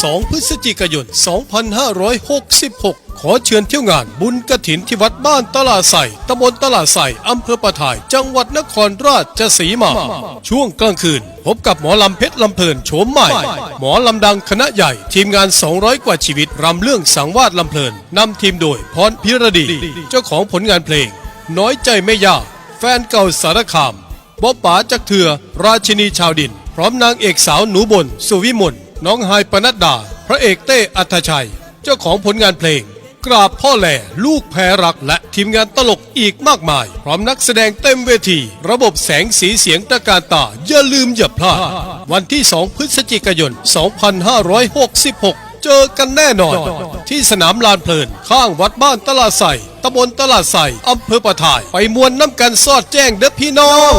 2 พฤศจิกายน 2566 ขอเชิญเที่ยวงานบุญกระถินที่วัดบ้านตลาดใส่ตำบลตลาดใส่อำเภอประทาย จังหวัดนครราชสีมา ช่วงกลางคืน พบกับหมอลำเพชรลำเพลินโฉมใหม่ หมอลำดังคณะใหญ่ ทีมงาน 200 กว่าชีวิต รำเรื่องสังวาดลำเพลิน นำทีมโดยพรพิรดี เจ้าของผลงานเพลง น้อยใจไม่ยาก แฟนเก่าสารคามบ๊อบป๋าจักเถือ ราชินีชาวดิน พร้อมนางเอกสาวหนูบน สุวิมลน้องไฮปนัดดา พระเอกเต้อัธชัย เจ้าของผลงานเพลง กราบพ่อแหล่ลูกแพรรักและทีมงานตลกอีกมากมาย พร้อมนักแสดงเต็มเวที ระบบแสงสีเสียงตะการตา อย่าลืมอย่าพลาด วันที่ 2 พฤศจิกายน 2566เจอกันแน่นอน ที่สนามลานเพลิน ข้างวัดบ้านตลาดใส่ตำบลตลาดใส่อำเภอประทาย ไปมวนน้ำกันซอดแจ้งเด้อพี่น้อง